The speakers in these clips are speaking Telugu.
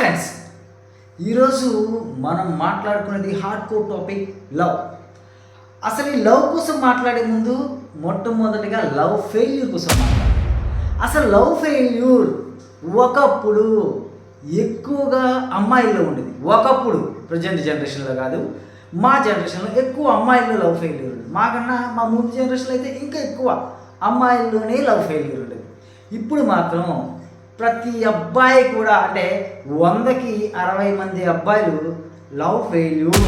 ఫ్రెండ్స్ ఈరోజు మనం మాట్లాడుకునేది హార్డ్ కోర్ టాపిక్ లవ్ అసలు ఈ లవ్ కోసం మాట్లాడే ముందు మొట్టమొదటిగా లవ్ ఫెయిల్యూర్ కోసం మాట్లాడాలి. అసలు లవ్ ఫెయిల్యూర్ ఒకప్పుడు ఎక్కువగా అమ్మాయిల్లో ఉండేది. ఒకప్పుడు ప్రజెంట్ జనరేషన్లో కాదు మా జనరేషన్లో ఎక్కువ అమ్మాయిల్లో లవ్ ఫెయిల్యూర్ ఉండేది. మాకన్నా మా ముందు జనరేషన్లో అయితే ఇంకా ఎక్కువ అమ్మాయిల్లోనే లవ్ ఫెయిల్యూర్ ఉండేది. ఇప్పుడు మాత్రం ప్రతి అబ్బాయి కూడా అంటే వందకి అరవై మంది అబ్బాయిలు లవ్ ఫెయిల్యూర్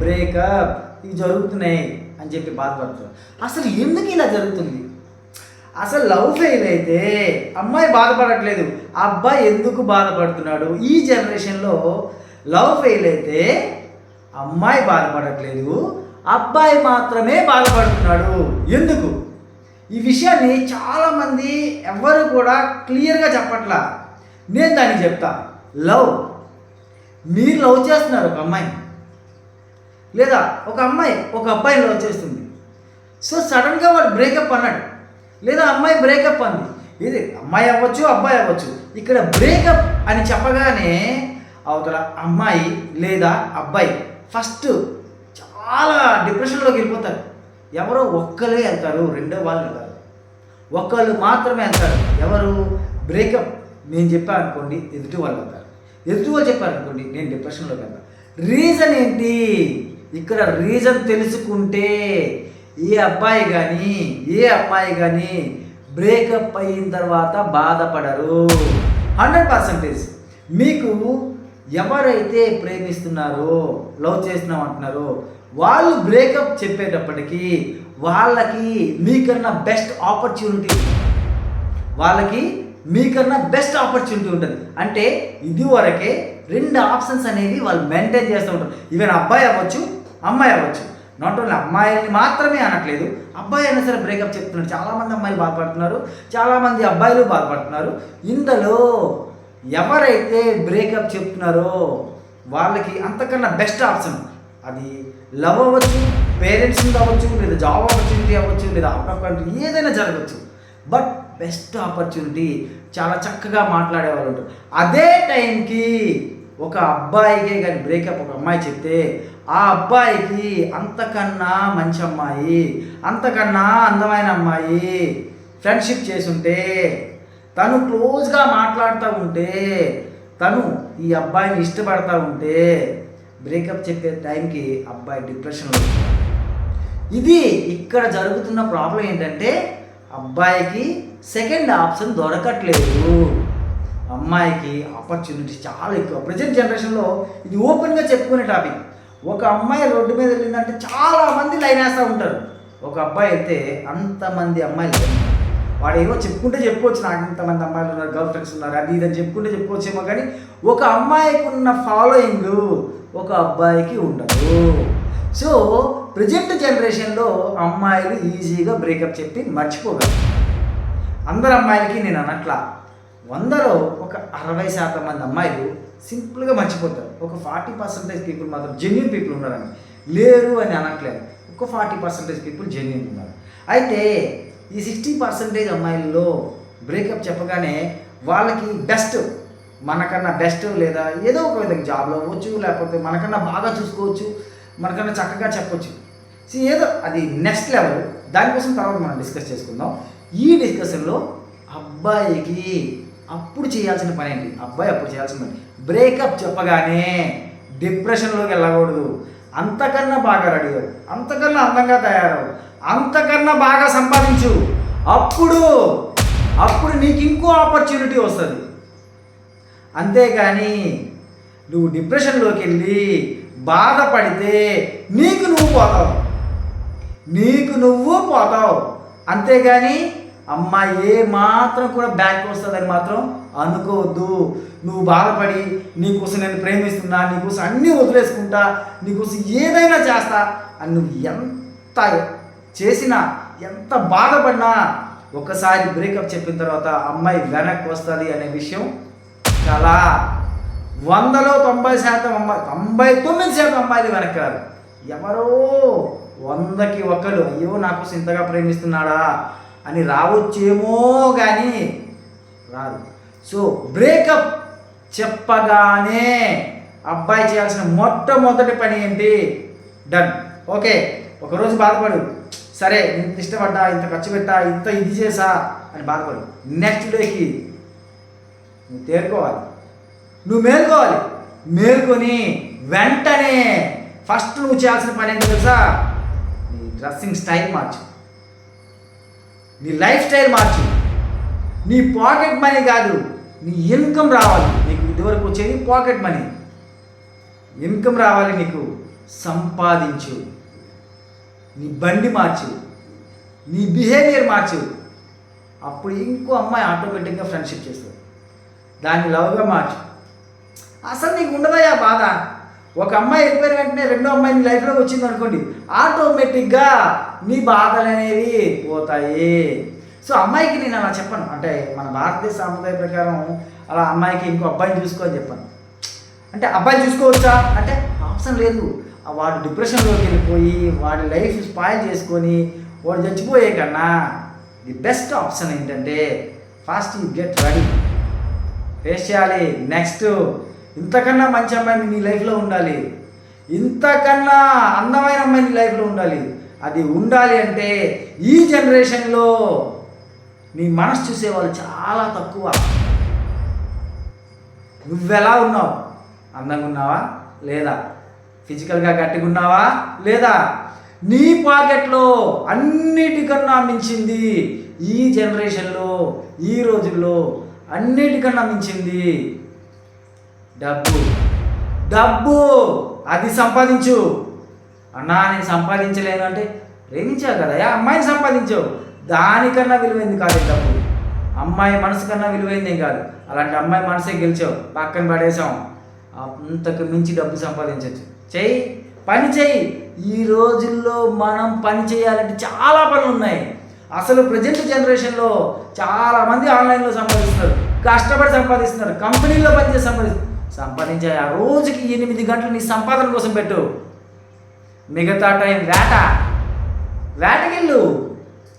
బ్రేకప్ ఇవి జరుగుతున్నాయి అని చెప్పి బాధపడుతున్నారు. అసలు ఎందుకు ఇలా జరుగుతుంది? అసలు లవ్ ఫెయిల్ అయితే అమ్మాయి బాధపడట్లేదు. అబ్బాయి ఎందుకు బాధపడుతున్నాడు? ఈ జనరేషన్లో లవ్ ఫెయిల్ అయితే అమ్మాయి బాధపడట్లేదు అబ్బాయి మాత్రమే బాధపడుతున్నాడు. ఎందుకు? ఈ విషయాన్ని చాలామంది ఎవరు కూడా క్లియర్గా చెప్పట్లా. నేను దానికి చెప్తా. లవ్. మీరు లవ్ చేస్తున్నారు ఒక అమ్మాయిని లేదా ఒక అమ్మాయి ఒక అబ్బాయిని లవ్ చేస్తుంది. సో సడన్గా వాడు బ్రేకప్ అన్నాడు. లేదా అమ్మాయి బ్రేకప్ అంది. ఇది అమ్మాయి అవ్వచ్చు అబ్బాయి అవ్వచ్చు. ఇక్కడ బ్రేకప్ అని చెప్పగానే అవతల అమ్మాయి లేదా అబ్బాయి ఫస్ట్ చాలా డిప్రెషన్లోకి వెళ్ళిపోతారు. ఎవరో ఒక్కరే వెళ్తారు రెండో వాళ్ళు వెళ్తారు ఒక్కళ్ళు మాత్రమే వెళ్తారు ఎవరు? బ్రేకప్. నేను చెప్పాను అనుకోండి ఎదుటి వాళ్ళు వెళ్తారు ఎదుటి వాళ్ళు చెప్పారు అనుకోండి నేను డిప్రెషన్లోకి వెళ్తాను రీజన్ ఏంటి? ఇక్కడ రీజన్ తెలుసుకుంటే ఏ అబ్బాయి కానీ ఏ అమ్మాయి కానీ బ్రేకప్ అయిన తర్వాత బాధపడరు. Hundred percentage. మీకు ఎవరైతే ప్రేమిస్తున్నారో లవ్ చేస్తున్నాం అంటున్నారో వాళ్ళు బ్రేకప్ చెప్పేటప్పటికి వాళ్ళకి మీకన్నా బెస్ట్ ఆపర్చునిటీ వాళ్ళకి మీకన్నా బెస్ట్ ఆపర్చునిటీ ఉంటుంది. అంటే ఇదివరకే రెండు ఆప్షన్స్ అనేవి వాళ్ళు మెయింటైన్ చేస్తూ ఉంటారు. ఈవెన్ అబ్బాయి అవ్వచ్చు అమ్మాయి అవ్వచ్చు. నాట్ ఓన్లీ అమ్మాయిల్ని మాత్రమే అనట్లేదు అబ్బాయి అయినా సరే బ్రేకప్ చెప్తున్నారు. చాలామంది అమ్మాయిలు బాధపడుతున్నారు చాలామంది అబ్బాయిలు బాధపడుతున్నారు. ఇందులో ఎవరైతే బ్రేకప్ చెప్తున్నారో వాళ్ళకి అంతకన్నా బెస్ట్ ఆప్షన్ అది లవ్ అవ్వచ్చు పేరెంట్స్ అవ్వచ్చు లేదా జాబ్ ఆపర్చునిటీ అవ్వచ్చు లేదా అవుట్ ఆఫ్ కంట్రీ ఏదైనా జరగవచ్చు. బట్ బెస్ట్ ఆపర్చునిటీ చాలా చక్కగా మాట్లాడేవాళ్ళు ఉంటారు. అదే టైంకి ఒక అబ్బాయికే కానీ బ్రేకప్ ఒక అమ్మాయి చెప్తే ఆ అబ్బాయికి అంతకన్నా మంచి అమ్మాయి అంతకన్నా అందమైన అమ్మాయి ఫ్రెండ్షిప్ చేసుంటే తను క్లోజ్గా మాట్లాడుతూ ఉంటే తను ఈ అబ్బాయిని ఇష్టపడతా ఉంటే బ్రేకప్ చెప్పే టైంకి అబ్బాయి డిప్రెషన్లో ఇది ఇక్కడ జరుగుతున్న ప్రాబ్లం ఏంటంటే అబ్బాయికి సెకండ్ ఆప్షన్ దొరకట్లేదు. అమ్మాయికి ఆపర్చునిటీ చాలా ఎక్కువ. ప్రజెంట్ జనరేషన్లో ఇది ఓపెన్గా చెప్పుకునే టాపిక్. ఒక అమ్మాయి రోడ్డు మీద వెళ్ళిందంటే చాలామంది లైన్ వేస్తూ ఉంటారు. ఒక అబ్బాయి అయితే అంతమంది అమ్మాయిలు వాడు ఏమో చెప్పుకుంటే చెప్పుకోవచ్చు నాకు ఇంతమంది అమ్మాయిలు ఉన్నారు గర్ల్ ఫ్రెండ్స్ ఉన్నారు అది ఇది అని చెప్పుకుంటే చెప్పుకోవచ్చేమో కానీ ఒక అమ్మాయికి ఉన్న ఫాలోయింగ్ ఒక అబ్బాయికి ఉండదు. సో ప్రజెంట్ జనరేషన్లో అమ్మాయిలు ఈజీగా బ్రేకప్ చెప్పి మర్చిపోగలరు. అందరు అమ్మాయిలకి నేను అనట్లా వందలో ఒక అరవై శాతం మంది అమ్మాయిలు సింపుల్గా మర్చిపోతారు. ఒక ఫార్టీ పర్సెంటేజ్ పీపుల్ మాత్రం జెన్యున్ పీపుల్ ఉన్నారని. లేరు అని అనట్లేదు. ఒక ఫార్టీ పర్సెంటేజ్ పీపుల్ జెన్యున్ ఉన్నారు. అయితే ఈ సిక్స్టీ పర్సెంటేజ్ అమ్మాయిల్లో బ్రేకప్ చెప్పగానే వాళ్ళకి బెస్ట్ మనకన్నా బెస్ట్ లేదా ఏదో ఒక విధంగా జాబ్లో అవ్వచ్చు లేకపోతే మనకన్నా బాగా చూసుకోవచ్చు మనకన్నా చక్కగా చెప్పొచ్చు. సో ఏదో అది నెక్స్ట్ లెవెల్ దానికోసం తర్వాత మనం డిస్కస్ చేసుకుందాం. ఈ డిస్కషన్లో అబ్బాయికి అప్పుడు చేయాల్సిన పని ఏంటి? అబ్బాయి అప్పుడు చేయాల్సిన పని. బ్రేకప్ చెప్పగానే డిప్రెషన్లోకి వెళ్ళకూడదు. అంతకన్నా బాగా రెడీ అవ్వు. అంతకన్నా అందంగా తయారవు అంతకన్నా బాగా సంపాదించు. అప్పుడు అప్పుడు నీకు ఇంకో ఆపర్చునిటీ వస్తుంది. అంతేగాని నువ్వు డిప్రెషన్లోకి వెళ్ళి బాధపడితే నీకు నువ్వు పోతావు. నీకు నువ్వు పోతావు. అంతేగాని అమ్మ ఏ మాత్రం కూడా బ్యాక్ వస్తుందని మాత్రం అనుకోవద్దు. నువ్వు బాధపడి నీకోసం నేను ప్రేమిస్తున్నా నీకోసం అన్నీ వదిలేసుకుంటా నీకోసం ఏదైనా చేస్తా అని నువ్వు ఎంత చేసినా ఎంత బాధపడినా ఒకసారి బ్రేకప్ చెప్పిన తర్వాత అమ్మాయి వెనక్కి వస్తుంది అనే విషయం చాలా వందలో తొంభై శాతం అమ్మాయి తొంభై తొమ్మిది శాతం అమ్మాయిలు వెనక్కి రాదు ఎవరో వందకి ఒకరు అయ్యో నాకు ఇంతగా ప్రేమిస్తున్నాడా అని రావచ్చేమో కానీ రాదు సో బ్రేకప్ చెప్పగానే అబ్బాయి చేయాల్సిన మొట్టమొదటి పని ఏంటి? డన్. ఓకే ఒకరోజు బాధపడు. సరే ఇంత ఇష్టపడ్డా ఇంత ఖర్చు పెట్టా ఇంత ఇది చేసా అని బాధపడు. నెక్స్ట్ డేకి నువ్వు తేరుకోవాలి. నువ్వు మేల్కోవాలి. మేల్కొని వెంటనే ఫస్ట్ నువ్వు చేయాల్సిన పని ఏంటో తెలుసా? నీ డ్రెస్సింగ్ స్టైల్ మార్చు. నీ లైఫ్ స్టైల్ మార్చు. నీ పాకెట్ మనీ కాదు నీ ఇన్కమ్ రావాలి. నీకు ఇదివరకు వచ్చేది పాకెట్ మనీ. ఇన్కమ్ రావాలి నీకు. సంపాదించు. నీ బండి మార్చు నీ బిహేవియర్ మార్చు. అప్పుడు ఇంకో అమ్మాయి ఆటోమేటిక్గా ఫ్రెండ్షిప్ చేస్తుంది. దాన్ని లవ్గా మార్చు. అసలు నీకు ఉండదయా బాధ? ఒక అమ్మాయి వెళ్ళిపోయిన వెంటనే రెండో అమ్మాయి నీ లైఫ్లోకి వచ్చింది అనుకోండి ఆటోమేటిక్గా నీ బాధలు అనేవి పోతాయి. సో అమ్మాయికి నేను అలా చెప్పను. అంటే మన భారతదేశ సాంప్రదాయ ప్రకారం అలా అమ్మాయికి ఇంకో అబ్బాయిని చూసుకో అని చెప్పాను. అంటే అబ్బాయి చూసుకోవచ్చా? అంటే ఆప్షన్ లేదు. వాడు డిప్రెషన్లోకి వెళ్ళిపోయి వాడి లైఫ్ స్పాయిల్ చేసుకొని వాడు చచ్చిపోయే కన్నా ది బెస్ట్ ఆప్షన్ ఏంటంటే fast you get ready. Face చేయాలి. నెక్స్ట్ ఇంతకన్నా మంచి అమ్మాయి నీ లైఫ్లో ఉండాలి. ఇంతకన్నా అందమైన అమ్మాయి నీ లైఫ్లో ఉండాలి. అది ఉండాలి అంటే ఈ జనరేషన్లో నీ మనసు చూసేవాళ్ళు చాలా తక్కువ. నువ్వెలా ఉన్నావు? అందంగా ఉన్నావా? లేదా? ఫిజికల్గా గట్టిగా ఉన్నావా లేదా? నీ పాకెట్లో అన్నిటికన్నా మించింది ఈ జనరేషన్లో ఈ రోజుల్లో అన్నిటికన్నా మించింది డబ్బు. డబ్బు! అది సంపాదించు. అన్నా నేను సంపాదించలేను అంటే ప్రేమించావు కదా ఏ అమ్మాయిని సంపాదించావు. దానికన్నా విలువైంది కాదు డబ్బు. అమ్మాయి మనసు కన్నా విలువైంది ఏం కాదు. అలాంటి అమ్మాయి మనసే గెలిచావు. పక్కన పడేసాం అంతకు మించి డబ్బు సంపాదించవచ్చు చేయి పని చెయ్యి. ఈ రోజుల్లో మనం పని చేయాలంటే చాలా పనులు ఉన్నాయి. అసలు ప్రజెంట్ జనరేషన్లో చాలామంది ఆన్లైన్లో సంపాదిస్తున్నారు. కష్టపడి సంపాదిస్తున్నారు. కంపెనీల్లో పనిచేసి సంపాదిస్తున్నారు సంపాదించే ఆ రోజుకి ఎనిమిది గంటలు నీ సంపాదన కోసం పెట్టు. మిగతా టైం వేట. వేటకెళ్ళు.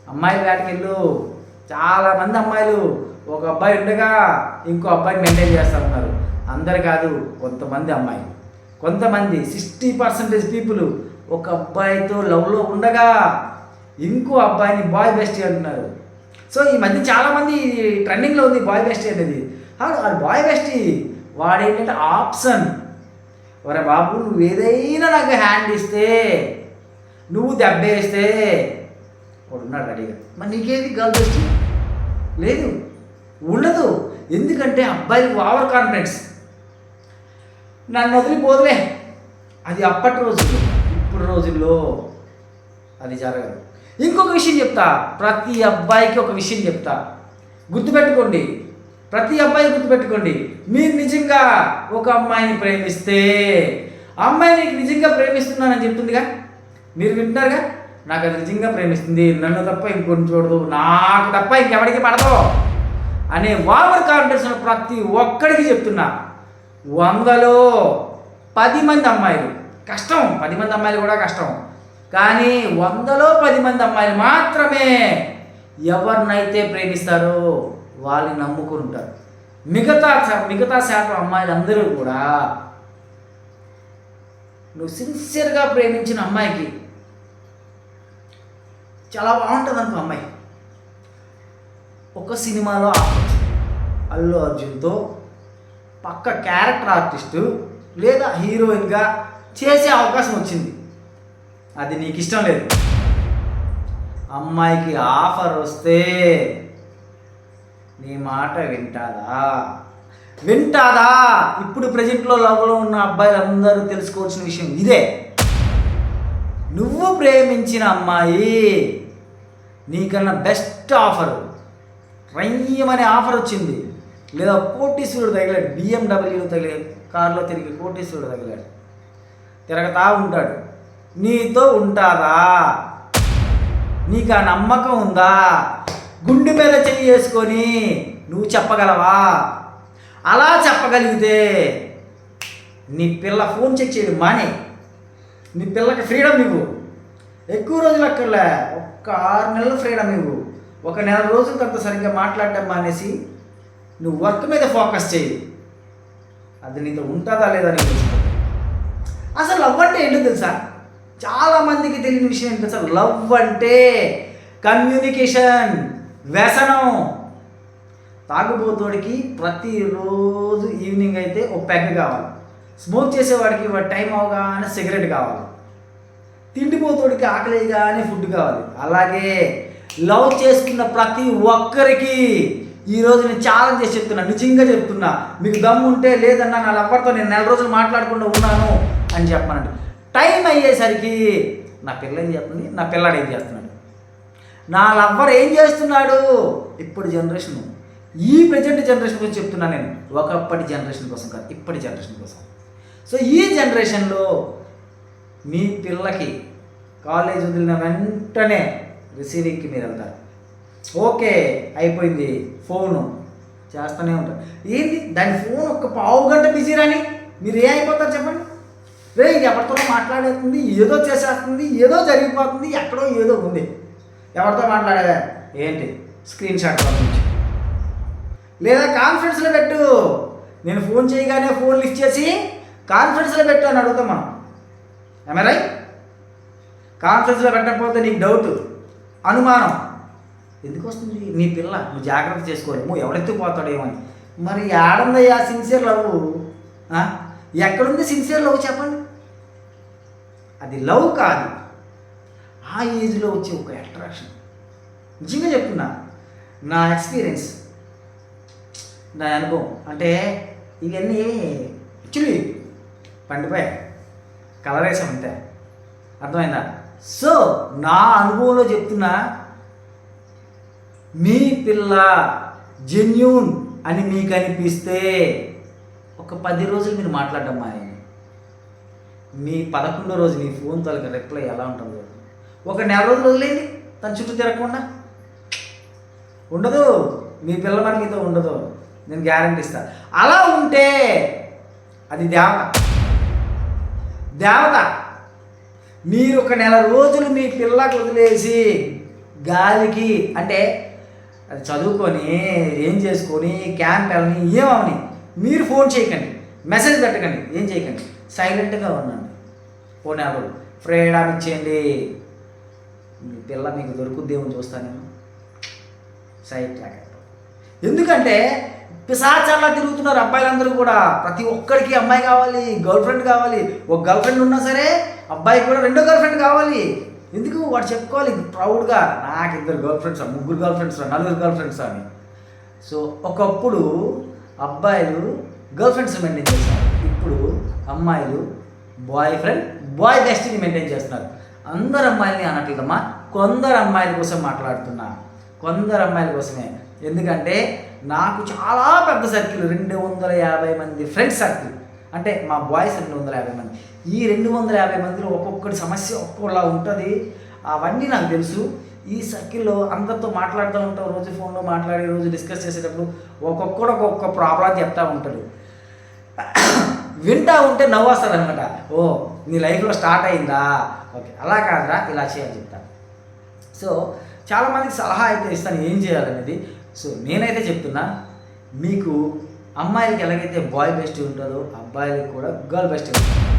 అమ్మాయిలు వేటకెళ్ళు. చాలామంది అమ్మాయిలు. ఒక అబ్బాయి ఉండగా ఇంకో అబ్బాయిని మెయింటైన్ చేస్తారన్నారు అందరు కాదు కొంతమంది అమ్మాయిలు. కొంతమంది సిక్స్టీ పర్సెంటేజ్ పీపుల్ ఒక అబ్బాయితో లవ్లో ఉండగా ఇంకో అబ్బాయిని బాయ్ బెస్టీ అంటున్నారు. సో ఈ మధ్య చాలామంది ట్రెండింగ్లో ఉంది బాయ్ బెస్టీ అనేది. వాడు బాయ్ బెస్టీ వాడేంటంటే ఆప్షన్ ఒరే బాబు నువ్వు ఏదైనా నాకు హ్యాండ్ ఇస్తే నువ్వు దెబ్బేస్తే వాడు ఉన్నాడు రెడీగా మరి నీకేది గర్ల్ బెస్ట్ లేదు. ఉండదు. ఎందుకంటే అబ్బాయిలకు ఓవర్ కాన్ఫిడెన్స్ నన్ను వదిలిపోదులే అది అప్పటి రోజుల్లో ఇప్పుడు రోజుల్లో అది జరగదు. ఇంకొక విషయం చెప్తా ప్రతి అబ్బాయికి ఒక విషయం చెప్తా. గుర్తుపెట్టుకోండి ప్రతి అబ్బాయి గుర్తుపెట్టుకోండి మీరు నిజంగా ఒక అమ్మాయిని ప్రేమిస్తే అమ్మాయి నీకు నిజంగా ప్రేమిస్తున్నానని చెప్తుందిగా? మీరు వింటున్నారుగా? నాకు అది నిజంగా ప్రేమిస్తుంది నన్ను తప్ప ఇంకొని చూడదు నాకు తప్ప ఇంకెవరికి పడదు అనే వావర్ కాన్ఫిడెన్స్ ప్రతి ఒక్కడికి చెప్తున్నా. వందలో పది మంది అమ్మాయిలు. కష్టం పది మంది అమ్మాయిలు కూడా కష్టం. కానీ వందలో పది మంది అమ్మాయిలు మాత్రమే ఎవరినైతే ప్రేమిస్తారో వాళ్ళని నమ్ముకుని ఉంటారు. మిగతా మిగతా శాతం అమ్మాయిలందరూ కూడా నువ్వు సిన్సియర్గా ప్రేమించిన అమ్మాయికి చాలా బాగుంటుంది అనుకో అమ్మాయి. ఒక సినిమాలో అల్లు అర్జున్తో పక్క క్యారెక్టర్ ఆర్టిస్టు లేదా హీరోయిన్గా చేసే అవకాశం వచ్చింది. అది నీకు ఇష్టం లేదు. అమ్మాయికి ఆఫర్ వస్తే నీ మాట వింటాదా? వింటాదా? ఇప్పుడు ప్రజెంట్లో లవ్లో ఉన్న అబ్బాయిలందరూ తెలుసుకోవాల్సిన విషయం ఇదే. నువ్వు ప్రేమించిన అమ్మాయి నీకన్నా బెస్ట్ ఆఫర్ రయ్యమనే ఆఫర్ వచ్చింది. లేదా కోటీశ్వరుడు తగిలాడు బిఎండబ్ల్యూ తగిలే కారులో తిరిగి కోటీశ్వరుడు తగిలాడు. తిరగతా ఉంటాడు. నీతో ఉంటాదా నీకు ఆ నమ్మకం ఉందా? గుండె మీద చెయ్యి వేసుకొని నువ్వు చెప్పగలవా? అలా చెప్పగలిగితే నీ పిల్ల ఫోన్ చెక్ చేయడం మానే. నీ పిల్లకి ఫ్రీడమ్ ఇవ్వు. ఎక్కువ రోజులు అక్కర్లే. ఒక్క ఆరు నెలలు ఫ్రీడమ్ ఇవ్వు. ఒక నెల రోజుల తర్వాత సరిగ్గా మాట్లాడడం మానేసి నువ్వు వర్క్ మీద ఫోకస్ చేయి. అది నీతో ఉంటుందా లేదా నీకు అసలు లవ్ అంటే ఏంటో తెలుసా? చాలా మందికి తెలియని విషయం ఏంటో తెలుసా? లవ్ అంటే కమ్యూనికేషన్ వ్యసనం. తాగుబోతోడికి ప్రతిరోజు ఈవినింగ్ అయితే ఓ పెగ్ కావాలి. స్మోక్ చేసేవాడికి టైం అవగానే సిగరెట్ కావాలి. తిండిపోతోడికి ఆకలిగానే ఫుడ్ కావాలి. అలాగే లవ్ చేసుకున్న ప్రతి ఒక్కరికి ఈరోజు నేను ఛాలెంజ్ చేసి చెప్తున్నా నిజంగా చెప్తున్నా. మీకు దమ్ము ఉంటే లేదన్నా నా లవ్వర్తో నేను నెల రోజులు మాట్లాడకుండా ఉన్నాను అని చెప్పానండి టైం అయ్యేసరికి నా పిల్ల ఏం చేస్తుంది? నా పిల్లాడు ఏం చేస్తున్నాడు? నా లవ్వర్ ఏం చేస్తున్నాడు? ఇప్పుడు జనరేషన్ ఈ ప్రజెంట్ జనరేషన్ గురించి చెప్తున్నా నేను. ఒకప్పటి జనరేషన్ కోసం కాదు ఇప్పటి జనరేషన్ కోసం. సో ఈ జనరేషన్లో మీ పిల్లకి కాలేజ్ వదిలిన వెంటనే రిసీవింగ్కి మీరు వెళ్తారు. ఓకే అయిపోయింది. ఫోను. చేస్తూనే ఉంటారు ఏంది? దాని ఫోన్ ఒక పావు గంట బిజీ రాని? మీరు ఏ అయిపోతారు చెప్పండి. రే ఎవరితో మాట్లాడేస్తుంది ఏదో చేసేస్తుంది ఏదో జరిగిపోతుంది ఎక్కడో ఏదో ఉంది. ఎవరితో మాట్లాడేదా ఏంటి? స్క్రీన్ షాట్ పంపించు. లేదా కాన్ఫరెన్స్లో పెట్టు. నేను ఫోన్ చేయగానే ఫోన్ లిఫ్ట్ చేసి కాన్ఫరెన్స్లో పెట్టు అని అడుగుతాం మనం. ఎమరై రైట్ కాన్ఫరెన్స్లో పెట్టకపోతే నీకు డౌట్ అనుమానం. ఎందుకు వస్తుంది? నీ పిల్ల నువ్వు జాగ్రత్త చేసుకోలేము ఎవడెత్తుకుపోతాడేమో అని. మరి ఆడందయ్యా సిన్సియర్ లవ్ ఎక్కడుంది సిన్సియర్ లవ్ చెప్పండి. అది లవ్ కాదు. ఆ ఏజ్లో వచ్చే ఒక అట్రాక్షన్ నిజంగా చెప్తున్నా నా ఎక్స్పీరియన్స్ నా అనుభవం. అంటే ఇవన్నీ యాక్చువల్లీ పండిపోయా కలరేసం అంతే అర్థమైందా? సో నా అనుభవంలో చెప్తున్నా మీ పిల్ల జెన్యూన్ అని మీకు అనిపిస్తే ఒక పది రోజులు మీరు మాట్లాడడం మానేయండి మీ పదకొండో రోజు మీ ఫోన్ తొలగ రిప్లై ఎలా ఉంటుందో. ఒక నెల రోజులు వదిలేండి తన చుట్టూ తిరగకుండా. ఉండదు మీ పిల్ల మరి మీతో ఉండదు. నేను గ్యారంటీ ఇస్తాను అలా ఉంటే అది దేవత. దేవత మీరు ఒక నెల రోజులు మీ పిల్లకు వదిలేసి గాలికి అంటే చదువుకొని ఏం చేసుకొని క్యాంప్ వెళ్ళని ఏమవని మీరు ఫోన్ చేయకండి. మెసేజ్ పెట్టకండి. ఏం చేయకండి. సైలెంట్గా ఉండండి. ఫోన్ ఎవరు ఫ్రీడమ్ ఇచ్చేయండి. మీ పిల్ల మీకు దొరుకుద్దేమో చూస్తాను నేను. లాగా ఎందుకంటే పిశాచాలా తిరుగుతున్నారు అబ్బాయిలందరూ కూడా. ప్రతి ఒక్కరికి అమ్మాయి కావాలి గర్ల్ ఫ్రెండ్ కావాలి. ఒక గర్ల్ ఫ్రెండ్ ఉన్నా సరే అబ్బాయికి కూడా రెండో గర్ల్ ఫ్రెండ్ కావాలి. ఎందుకు వాడు చెప్పుకోవాలి? ప్రౌడ్గా నాకు ఇద్దరు గర్ల్ ఫ్రెండ్స్ ముగ్గురు గర్ల్ ఫ్రెండ్స్ నలుగురు గర్ల్ ఫ్రెండ్స్ అని. సో ఒకప్పుడు అబ్బాయిలు గర్ల్ ఫ్రెండ్స్ మెయింటైన్ చేస్తారు. ఇప్పుడు అమ్మాయిలు బాయ్ ఫ్రెండ్ బాయ్ బెస్ట్ని మెయింటైన్ చేస్తున్నారు. అందరు అమ్మాయిలని అనట్లేదమ్మా. కొందరు అమ్మాయిల కోసం మాట్లాడుతున్నా. కొందరు అమ్మాయిల కోసమే. ఎందుకంటే నాకు చాలా పెద్ద సర్కిల్ రెండు వందల యాభై మంది ఫ్రెండ్స్ సర్కిల్ అంటే మా బాయ్స్ రెండు వందల యాభై మంది. ఈ రెండు వందల యాభై మందిలో ఒక్కొక్కటి సమస్య ఒక్కొక్కలా ఉంటుంది. అవన్నీ నాకు తెలుసు. ఈ సర్కిల్లో అందరితో మాట్లాడుతూ ఉంటాం. రోజు ఫోన్లో మాట్లాడి రోజు డిస్కస్ చేసేటప్పుడు ఒక్కొక్కడు ఒక్కొక్క ప్రాబ్లం చెప్తూ ఉంటాడు వింటా ఉంటే నవ్వు వస్తుంది అనమాట ఓ నీ లైఫ్లో స్టార్ట్ అయిందా? ఓకే అలా కాదురా ఇలా చేయాలి చెప్తా. సో చాలామందికి సలహా అయితే ఇస్తాను ఏం చేయాలనేది. సో నేనైతే చెప్తున్నా మీకు అమ్మాయిలకి ఎలాగైతే బాయ్ బెస్ట్ ఉంటుందో అబ్బాయిలకి కూడా గర్ల్ బెస్ట్ ఉంటుంది.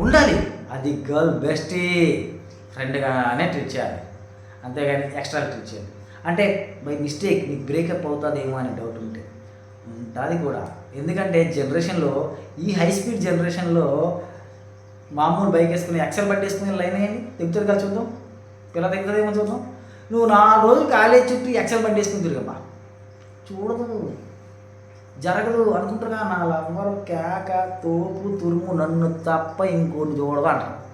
ఉండాలి. అది గర్ల్ బెస్టీ ఫ్రెండ్గానే ట్రీట్ చేయాలి. అంతేగాని ఎక్స్ట్రా ట్రీట్ చేయాలి. అంటే బై మిస్టేక్ నీకు బ్రేకప్ అవుతుందేమో అనే డౌట్ ఉంటే ఉంటుంది కూడా. ఎందుకంటే జనరేషన్లో ఈ హై స్పీడ్ జనరేషన్లో మామూలు బైక్ వేసుకుని ఎక్సెల్ పట్టేసుకుని వేసుకుని లైన్ అయ్యండి తెగుతుంది కదా చూద్దాం. పిల్ల తెగుతుందేమో చూద్దాం. నువ్వు నాలుగు రోజులు కాలేజ్ చుట్టూ ఎక్సెల్ బండి వేసుకుని చూడదు. జరగదు అనుకుంటున్నా నా లవ్వరు కేక తోపు తురుము నన్ను తప్ప ఇంకోటి చూడదు అంటారు.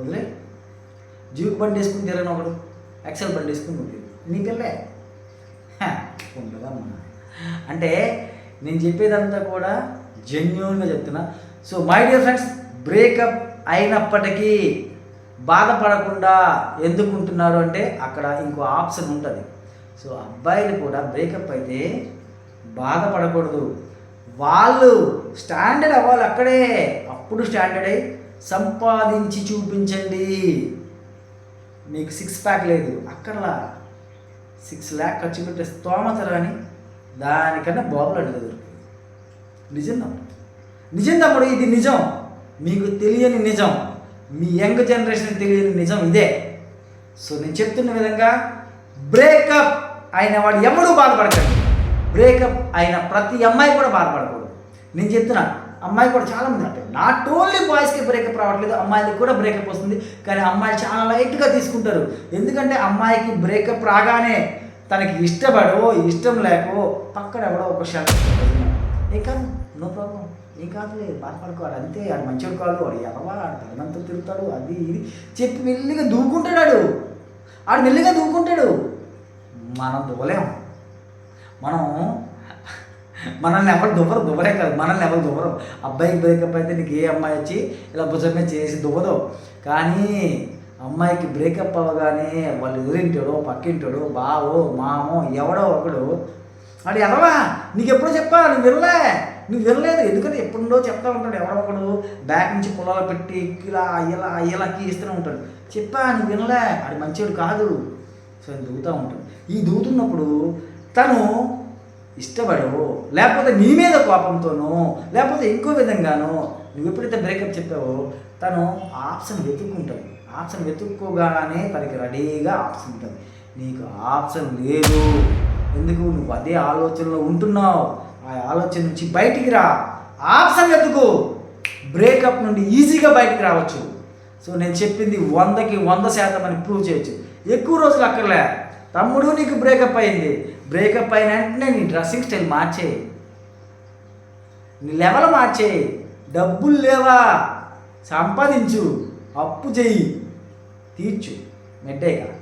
వదిలే. బండి వేసుకుని తిరగను ఒకడు ఎక్సెల్ బండి వేసుకుని నువ్వు తిరుగు. నీ పిల్లే. ఉండదమ్మా. అంటే నేను చెప్పేదంతా కూడా జెన్యున్గా చెప్తున్నా. So my dear friends breakup అయినప్పటికీ బాధపడకుండా ఎందుకుంటున్నారు అంటే అక్కడ ఇంకో ఆప్షన్ ఉంటుంది. సో అబ్బాయిలు కూడా బ్రేకప్ అయితే బాధపడకూడదు. వాళ్ళు స్టాండర్డ్ అవ్వాలి అక్కడే. అప్పుడు స్టాండర్డ్ అయి సంపాదించి చూపించండి. మీకు సిక్స్ ప్యాక్ లేదు. అక్కడలా సిక్స్ ల్యాక్ ఖర్చు పెట్టే స్తోమత రాని దానికన్నా బాబులు అడిగి దొరుకుతుంది నిజం తమ్ముడు. నిజం తమ్ముడు ఇది నిజం. మీకు తెలియని నిజం. మీ యంగ్ జనరేషన్ తెలియని నిజం ఇదే. సో నేను చెప్తున్న విధంగా బ్రేకప్ అయిన వాడు ఎవడు బాధపడకండి. బ్రేకప్ అయిన ప్రతి అమ్మాయి కూడా బాధపడకూడదు. నేను చెప్తున్నా అమ్మాయి కూడా చాలా మంది అంటే నాట్ ఓన్లీ బాయ్స్కి బ్రేకప్ రావట్లేదు అమ్మాయిలకి కూడా బ్రేకప్ వస్తుంది కానీ అమ్మాయిలు చాలా లైట్గా తీసుకుంటారు. ఎందుకంటే అమ్మాయికి బ్రేకప్ రాగానే తనకి ఇష్టపడో ఇష్టం లేకో పక్కన ఎవడో ఒక షర్ట్ ఏ కాదు నో ప్రాబ్లం ఏం కాదులే బాధపడుకోవాలి. అంతే ఆడు మంచివాడు కాదు వాడు ఎదవా ఆడు తగినంత తిరుగుతాడు అది ఇది. చెప్పి మెల్లిగా దూకుంటాడు ఆడు. ఆడు మెల్లిగా దూకుంటాడు. మనం దువ్వలేం మనం మనల్ని ఎవరు దువ్వరు దువ్వరే కాదు మనల్ని ఎవరు దువ్వరు. అబ్బాయికి బ్రేకప్ అయితే నీకు ఏ అమ్మాయి వచ్చి ఇలా భుజమే చేసి దువ్వదు. కానీ అమ్మాయికి బ్రేకప్ అవ్వగానే వాళ్ళు ఎదురింటాడో పక్కింటాడు బావో మామో ఎవడో ఒకడు వాడు ఎవరవా నీకు ఎప్పుడో చెప్పా నువ్వు వినలే నువ్వు వినలేదు. ఎందుకంటే ఎప్పుడో చెప్తా ఉంటాడు ఎవడో ఒకడు. బ్యాక్ నుంచి పొలాలు పెట్టి ఇలా అయ్యలా అయ్యలా ఇస్తూనే ఉంటాడు. చెప్పా నువ్వు వినలే. అది మంచివాడు కాదు. సో అది దూతూ ఉంటాడు. ఈ దూతున్నప్పుడు తను ఇష్టపడవు. లేకపోతే నీ మీద కోపంతోనో లేకపోతే ఇంకో విధంగానో నువ్వు ఎప్పుడైతే బ్రేకప్ చెప్పావో తను ఆప్షన్ వెతుక్కుంటుంది. ఆప్షన్ వెతుక్కోగానే తనకి రెడీగా ఆప్షన్ ఉంటుంది. నీకు ఆప్షన్ లేదు. ఎందుకు? నువ్వు అదే ఆలోచనలో ఉంటున్నావు. ఆ ఆలోచన నుంచి బయటికి రా. ఆప్షన్ వెతుకు. బ్రేకప్ నుండి ఈజీగా బయటికి రావచ్చు. సో నేను చెప్పింది వందకి వంద శాతం అని ప్రూవ్ చేయొచ్చు. ఎక్కువ రోజులు అక్కర్లే. తమ్ముడు నీకు బ్రేకప్ అయింది. బ్రేకప్ అయిన వెంటనే నీ డ్రెస్సింగ్ స్టైల్ మార్చే నీ లెవెల్ మార్చే డబ్బులు లేవా? సంపాదించు. అప్పు చెయ్యి. తీర్చు. మెడ్డేగా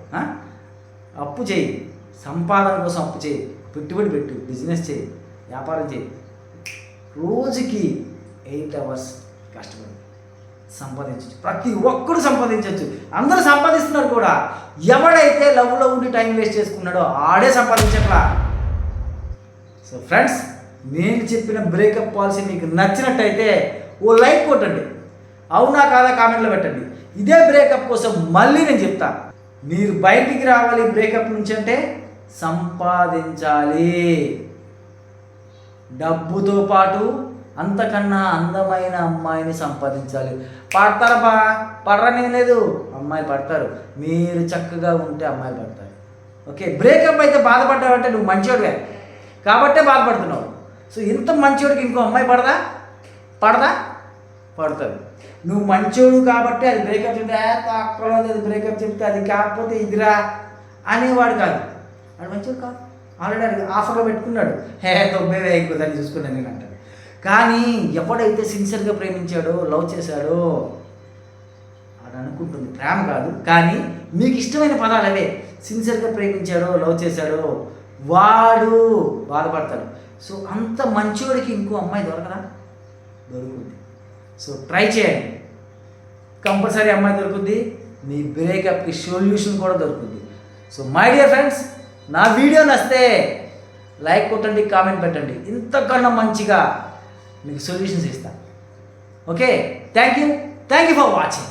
అప్పు చేయి సంపాదన కోసం అప్పు చేయి పెట్టుబడి పెట్టు. బిజినెస్ చేయి వ్యాపారం చేయి రోజుకి ఎయిట్ అవర్స్ కష్టపడి. సంపాదించవచ్చు ప్రతి ఒక్కరు సంపాదించవచ్చు అందరూ సంపాదిస్తున్నారు కూడా. ఎవడైతే లవ్లో ఉండి టైం వేస్ట్ చేసుకున్నాడో ఆడే సంపాదించట్లా. సో ఫ్రెండ్స్ నేను చెప్పిన బ్రేకప్ పాలసీ మీకు నచ్చినట్టయితే ఓ లైక్ కొట్టండి. అవునా కాదా కామెంట్లో పెట్టండి. ఇదే బ్రేకప్ కోసం మళ్ళీ నేను చెప్తా. మీరు బయటికి రావాలి బ్రేకప్ నుంచి అంటే సంపాదించాలి. డబ్బుతో పాటు అంతకన్నా అందమైన అమ్మాయిని సంపాదించాలి. పడతారా బా? పడరనే లేదు. అమ్మాయి పడతారు. మీరు చక్కగా ఉంటే అమ్మాయిలు పడతారు. ఓకే? బ్రేకప్ అయితే బాధపడ్డావంటే నువ్వు మంచివాడివే కాబట్టే బాధపడుతున్నావు. సో ఇంత మంచివాడికి ఇంకో అమ్మాయి పడదా? పడదా? పడుతుంది నువ్వు మంచోడు కాబట్టి అది బ్రేకప్ చెప్తే అక్కడ అది బ్రేకప్ చెప్తే అది కాకపోతే ఇదిరా అనేవాడు కాదు. వాడు మంచోడు కాదు. ఆల్రెడీ ఆఫర్లో పెట్టుకున్నాడు. హే తొంభై ఇంకో దాన్ని చూసుకున్నాను నేను అంటాడు. కానీ ఎవడైతే సిన్సియర్గా ప్రేమించాడో లవ్ చేశాడో అని అనుకుంటుంది. ప్రేమ కాదు. కానీ మీకు ఇష్టమైన పదాలు అవే. సిన్సియర్గా ప్రేమించాడో లవ్ చేశాడో వాడు బాధపడతాడు. సో అంత మంచోడికి ఇంకో అమ్మాయి దొరకదా? దొరుకుతుంది. సో ట్రై చేయండి. కంపల్సరీ అమ్మాయి దొరుకుద్ది. మీ బ్రేకప్కి సొల్యూషన్ కూడా దొరుకుద్ది. సో మై డియర్ ఫ్రెండ్స్ నా వీడియో నస్తే లైక్ కొట్టండి కామెంట్ పెట్టండి. ఇంతకన్నా మంచిగా మీకు సొల్యూషన్స్ ఇస్తాను. Okay? Thank you thank you for watching